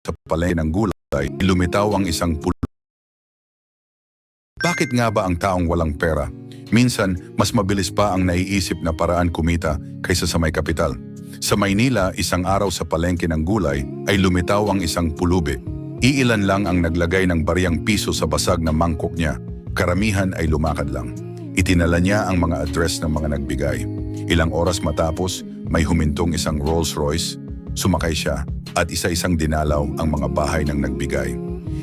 sa palengke ng gulay, lumitaw ang isang pulo. Bakit nga ba ang taong walang pera? Minsan, mas mabilis pa ang naiisip na paraan kumita kaysa sa may kapital. Sa Maynila, isang araw sa palengke ng gulay ay lumitaw ang isang pulubi. Iilan lang ang naglagay ng bariyang piso sa basag na mangkok niya. Karamihan ay lumakad lang. Itinala niya ang mga address ng mga nagbigay. Ilang oras matapos, may humintong isang Rolls Royce. Sumakay siya at isa-isang dinalaw ang mga bahay ng nagbigay.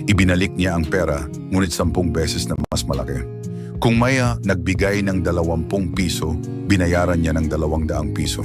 Ibinalik niya ang pera, ngunit sampung beses na mas malaki. Kung maya nagbigay ng dalawampung piso, binayaran niya ng dalawang daang piso.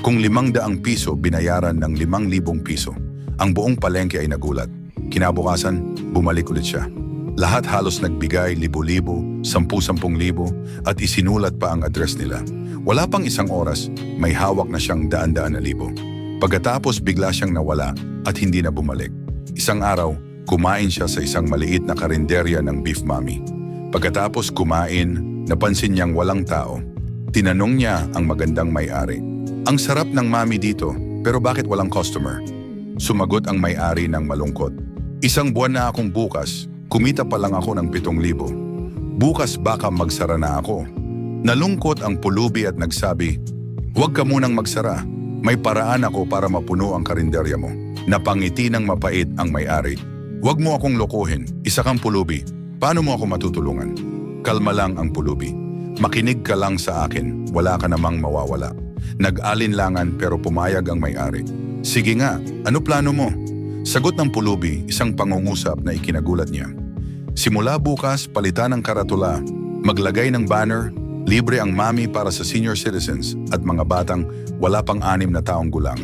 Kung limang daang piso, binayaran ng limang libong piso. Ang buong palengke ay nagulat. Kinabukasan, bumalik ulit siya. Lahat halos nagbigay libo-libo, sampu-sampung libo at isinulat pa ang address nila. Wala pang isang oras, may hawak na siyang daan-daan na libo. Pagkatapos bigla siyang nawala at hindi na bumalik. Isang araw, kumain siya sa isang maliit na karinderya ng Beef Mommy. Pagkatapos kumain, napansin niyang walang tao. Tinanong niya ang magandang may-ari. Ang sarap ng mami dito, pero bakit walang customer? Sumagot ang may-ari ng malungkot. Isang buwan na akong bukas, kumita pa lang ako ng pitong libo. Bukas baka magsara na ako. Nalungkot ang pulubi at nagsabi, Huwag ka munang magsara. May paraan ako para mapuno ang karinderya mo. Napangiti ng mapait ang may-ari. Huwag mo akong lokohin. Isa kang pulubi. Paano mo ako matutulungan? Kalma lang ang pulubi. Makinig ka lang sa akin. Wala ka namang mawawala. Nag-alinlangan pero pumayag ang may-ari. Sige nga, ano plano mo? Sagot ng pulubi, isang pangungusap na ikinagulat niya. Simula bukas, palitan ng karatula, maglagay ng banner, libre ang mami para sa senior citizens at mga batang wala pang anim na taong gulang.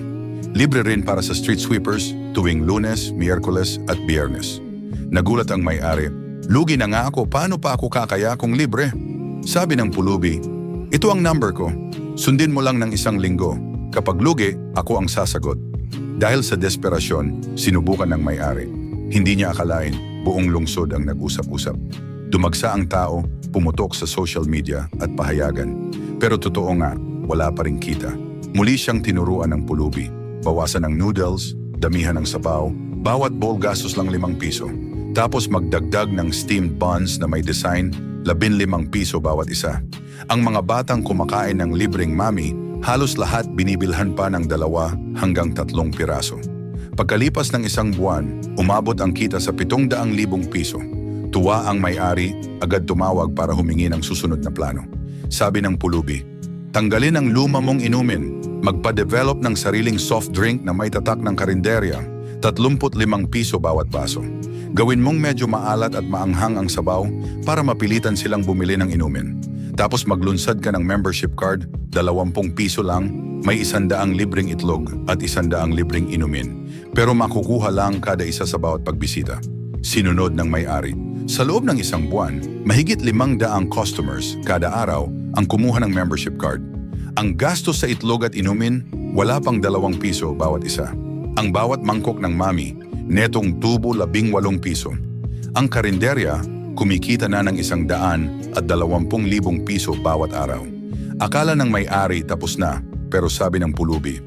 Libre rin para sa street sweepers tuwing lunes, miyerkules at biyernes. Nagulat ang may-ari, lugi na nga ako, paano pa ako kakaya kung libre? Sabi ng pulubi, ito ang number ko, sundin mo lang ng isang linggo. Kapag lugi, ako ang sasagot. Dahil sa desperasyon, sinubukan ng may-ari. Hindi niya akalain, buong lungsod ang nag-usap-usap. Dumagsa ang tao, pumutok sa social media at pahayagan. Pero totoo nga, wala pa rin kita. Muli siyang tinuruan ng pulubi. Bawasan ng noodles, damihan ng sabaw, bawat bowl gastos lang limang piso. Tapos magdagdag ng steamed buns na may design, labin limang piso bawat isa. Ang mga batang kumakain ng libreng mami, halos lahat binibilhan pa ng dalawa hanggang tatlong piraso. Pagkalipas ng isang buwan, umabot ang kita sa pitong daang libong piso. Tuwa ang may-ari, agad tumawag para humingi ng susunod na plano. Sabi ng pulubi, tanggalin ang luma mong inumin, magpa-develop ng sariling soft drink na may tatak ng karinderya, 35 piso bawat baso. Gawin mong medyo maalat at maanghang ang sabaw para mapilitan silang bumili ng inumin. Tapos maglunsad ka ng membership card, 20 piso lang, may isandaang libreng itlog at isandaang libreng inumin. Pero makukuha lang kada isa sa bawat pagbisita. Sinunod ng may-ari. Sa loob ng isang buwan, mahigit limang daang customers kada araw ang kumuha ng membership card. Ang gastos sa itlog at inumin, wala pang dalawang piso bawat isa. Ang bawat mangkok ng mami, netong tubo labing walong piso. Ang karinderya, kumikita na ng isang daan at dalawampung libong piso bawat araw. Akala ng may-ari tapos na, pero sabi ng pulubi,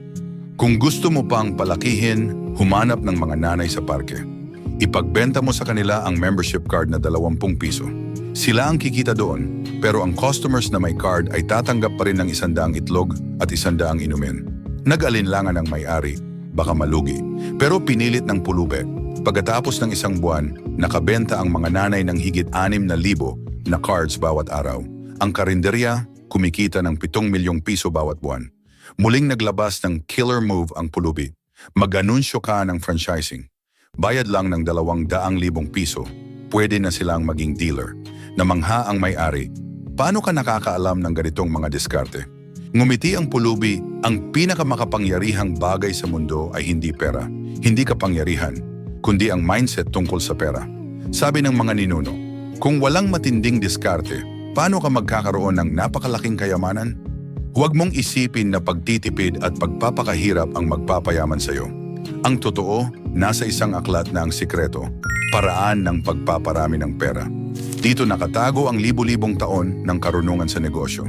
kung gusto mo pang palakihin, humanap ng mga nanay sa parke. Ipagbenta mo sa kanila ang membership card na 20 piso. Sila ang kikita doon, pero ang customers na may card ay tatanggap pa rin ng isandaang itlog at isandaang inumin. Nag-alinlangan ang may-ari, baka malugi. Pero pinilit ng pulube. Pagkatapos ng isang buwan, nakabenta ang mga nanay ng higit 6,000 na cards bawat araw. Ang karinderya, kumikita ng 7 milyong piso bawat buwan. Muling naglabas ng killer move ang pulubi. Mag-anunsyo ka ng franchising. Bayad lang ng dalawang daang libong piso, pwede na silang maging dealer. Namangha ang may-ari, paano ka nakakaalam ng ganitong mga diskarte? Ngumiti ang pulubi, ang pinakamakapangyarihang bagay sa mundo ay hindi pera, hindi kapangyarihan, kundi ang mindset tungkol sa pera. Sabi ng mga ninuno, kung walang matinding diskarte, paano ka magkakaroon ng napakalaking kayamanan? Huwag mong isipin na pagtitipid at pagpapakahirap ang magpapayaman sa iyo. Ang totoo, nasa isang aklat na ang sikreto, paraan ng pagpaparami ng pera. Dito nakatago ang libu-libong taon ng karunungan sa negosyo.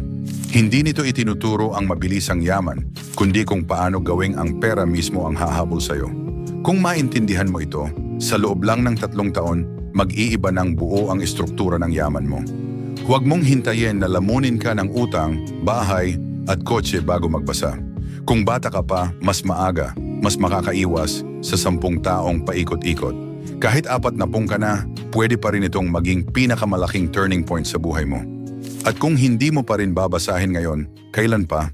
Hindi nito itinuturo ang mabilisang yaman, kundi kung paano gawing ang pera mismo ang hahabol sa iyo. Kung maintindihan mo ito, sa loob lang ng tatlong taon, mag-iiba ng buo ang istruktura ng yaman mo. Huwag mong hintayin na lamunin ka ng utang, bahay at kotse bago magbasa. Kung bata ka pa, mas maaga, mas makakaiwas sa sampung taong paikot-ikot. Kahit apat na pung ka na, pwede pa rin itong maging pinakamalaking turning point sa buhay mo. At kung hindi mo pa rin babasahin ngayon, kailan pa?